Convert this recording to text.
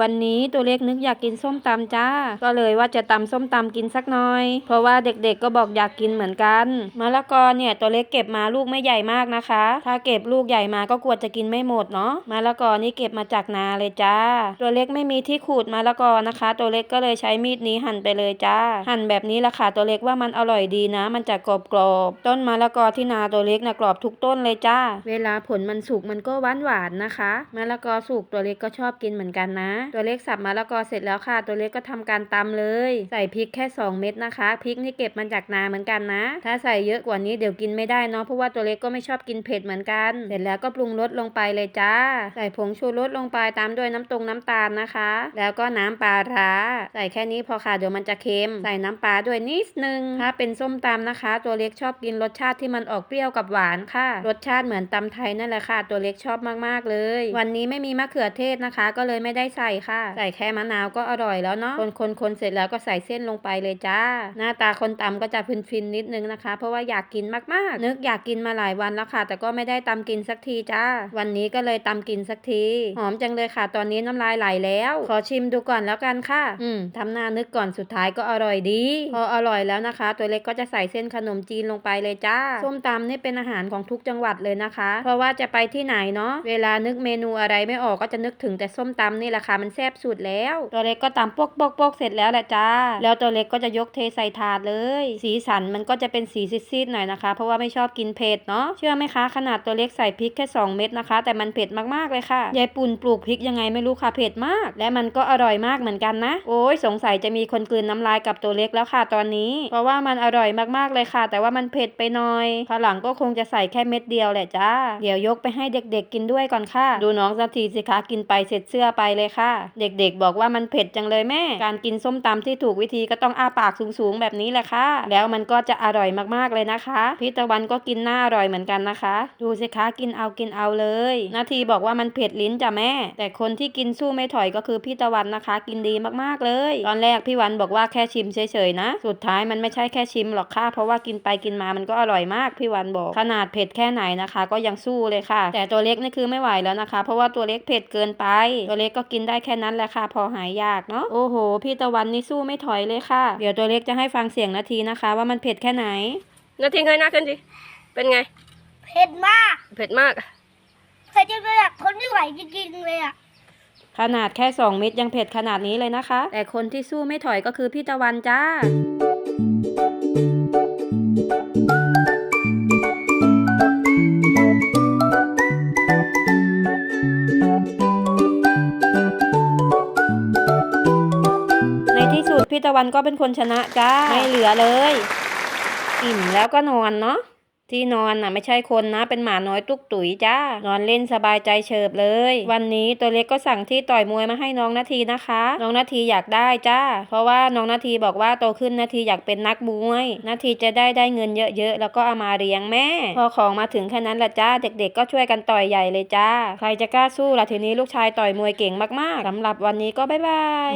วันนี้ตัวเล็กนึกอยากกินส้มตำจ้า ก็เลยว่าจะตำส้มตำกินสักหน่อย เพราะว่าเด็กๆก็บอกอยากกินเหมือนกันมะละกอเนี่ยตัวเล็กเก็บมาลูกไม่ใหญ่มากนะคะ ถ้าเก็บลูกใหญ่มาก็กลัวจะกินไม่หมดเนาะมะละกอนี่เก็บมาจากนาเลยจ้า ตัวเล็กไม่มีที่ขูดมะละกอนะคะ ตัวเล็กก็เลยใช้มีดนี้หั่นไปเลยจ้า หั่นแบบนี้ละค่ะตัวเล็กว่ามันอร่อยดีนะ มันจะกรอบๆต้นมะละกอที่นาตัวเล็กนะกรอบทุกต้นเลยจ้า เวลาผลมันสุกมันก็หวานหวานนะคะมะละกอสุกตัวเล็กก็ชอบกินเหมือนกันนะตัวเล็กสับมะละกอเสร็จแล้วค่ะ ตัวเล็กก็ทำการตำเลย ใส่พริกแค่ 2 เม็ดนะคะพริกนี่เก็บมาจากนาเหมือนกันนะ ถ้าใส่เยอะกว่านี้เดี๋ยวกินไม่ได้เนาะเพราะว่าตัวเล็กก็ไม่ชอบกินเผ็ดเหมือนกัน เสร็จแล้วก็ปรุงรสลงไปเลยจ้า ใส่ผงชูรสลงไปตามด้วยน้ำตรงน้ำตาลนะคะ แล้วก็น้ำปลาร้าใส่แค่นี้พอค่ะเดี๋ยวมันจะเค็มใส่น้ำปลาด้วยนิดนึงถ้าเป็นส้มตำนะคะ ตัวเล็กชอบกินรสชาติที่มันออกเปรี้ยวกับหวานค่ะ รสชาติเหมือนตำไทยนั่นแหละค่ะ ตัวเล็กชอบมากๆเลย วันนี้ไม่มีมะเขือเทศนะคะ ก็เลยไม่ได้ใส่ค่ะ ใส่แค่มะนาวก็อร่อยแล้วเนาะ คนคนคนเสร็จแล้วก็ใส่เส้นลงไปเลยจ้า หน้าตาคนตำก็จะฟินๆนิดนึงนะคะ เพราะว่าอยากกินมากๆ นึกอยากกินมาหลายวันแล้วค่ะ แต่ก็ไม่ได้ตำกินสักทีจ้า วันนี้ก็เลยตำกินสักที หอมจังเลยค่ะ ตอนนี้น้ำลายไหลแล้ว ขอชิมดูก่อนแล้วกันค่ะ อืมทำหน้านึกก่อนสุดท้ายก็อร่อยดี พออร่อยแล้วนะคะ ตัวเล็กก็จะใส่เส้นขนมจีนลงไปเลยจ้า ส้มตำนี่เป็นอาหารของทุกจังหวัดเลยนะคะ เพราะว่าจะไปที่ไหนเนาะ เวลานึกเมนูอะไรไม่ออกก็จะนึกถึงแต่ส้มตำนี่แหละค่ะมันแซ่บสุดแล้ว ตัวเล็กก็ตำปกปกปกเสร็จแล้วแหละจ้า แล้วตัวเล็กก็จะยกเทใส่ถาดเลย สีสันมันก็จะเป็นสีซีดๆหน่อยนะคะ เพราะว่าไม่ชอบกินเผ็ดเนาะ เชื่อไหมคะ ขนาดตัวเล็กใส่พริกแค่ 2 เม็ดนะคะ แต่มันเผ็ดมากๆเลยค่ะ ยายปุ่นปลูกพริกยังไงไม่รู้ค่ะ เผ็ดมาก และมันก็อร่อยมากเหมือนกันนะ โอ้ยสงสัยจะมีคนกลืนน้ำลายกับตัวเล็กแล้วค่ะตอนนี้ เพราะว่ามันอร่อยมากๆเลยค่ะ แต่ว่ามันเผ็ดไปหน่อยคราวหลังก็คงจะใส่แค่เม็ดเดียวแหละจ้า เดี๋ยวยกไปให้เด็กๆกินด้วยก่อนค่ะ ดูน้องสักทีสิคะกินไปเสร็จเสื้อไปเลยค่ะเด็กๆ บอกว่ามันเผ็ดจังเลยแม่ การกินส้มตำที่ถูกวิธีก็ต้องอ้าปากสูงๆ แบบนี้แหละค่ะ แล้วมันก็จะอร่อยมากๆเลยนะคะพี่ตะวันก็กินหน้าอร่อยเหมือนกันนะคะ ดูสิคะกินเอากินเอาเลย นาทีบอกว่ามันเผ็ดลิ้นจ้ะแม่ แต่คนที่กินสู้ไม่ถอยก็คือพี่ตะวันนะคะ กินดีมากๆเลย ตอนแรกพี่วันบอกว่าแค่ชิมเฉยๆนะ สุดท้ายมันไม่ใช่แค่ชิมหรอกค่ะ เพราะว่ากินไปกินมามันก็อร่อยมากพี่วันบอก ขนาดเผ็ดแค่ไหนนะคะ ก็ยังสู้เลยค่ะ แต่ตัวเล็กนี่คือไม่ไหวแล้วนะคะ เพราะว่าตัวเล็กเผ็ดเกินไป ตัวเล็กก็กินได้แค่นั้นแหละค่ะ พอหายยากเนาะโอ้โห พี่ตะวันนี่สู้ไม่ถอยเลยค่ะ เดี๋ยวตัวเล็กจะให้ฟังเสียงนาทีนะคะ ว่ามันเผ็ดแค่ไหน นาทีเงยหน้าขึ้นสิเป็นไง เผ็ดมาก เผ็ดมากเผ็ดจนแบบทนไม่ไหวจริงๆเลยอะขนาดแค่2เม็ดยังเผ็ดขนาดนี้เลยนะคะ แต่คนที่สู้ไม่ถอยก็คือพี่ตะวันจ้า พี่ตะวันก็เป็นคนชนะจ้าไม่เหลือเลย อิ่มแล้วก็นอนเนาะที่นอนน่ะไม่ใช่คนนะ เป็นหมาน้อยตุกตุ๋ยจ้านอนเล่นสบายใจเฉิบเลย วันนี้ตัวเล็กก็สั่งที่ต่อยมวยมาให้น้องนาทีนะคะ น้องนาทีอยากได้จ้า เพราะว่าน้องนาทีบอกว่าโตขึ้นนาทีอยากเป็นนักมวยนาทีจะได้ได้เงินเยอะๆแล้วก็เอามาเลี้ยงแม่ พอของมาถึงแค่นั้นละจ้าเด็ก ๆ ก็ช่วยกันต่อยใหญ่เลยจ้า ใครจะกล้าสู้ล่ะทีนี้ลูกชายต่อยมวยเก่งมากๆสำหรับวันนี้ก็บ๊ายบาย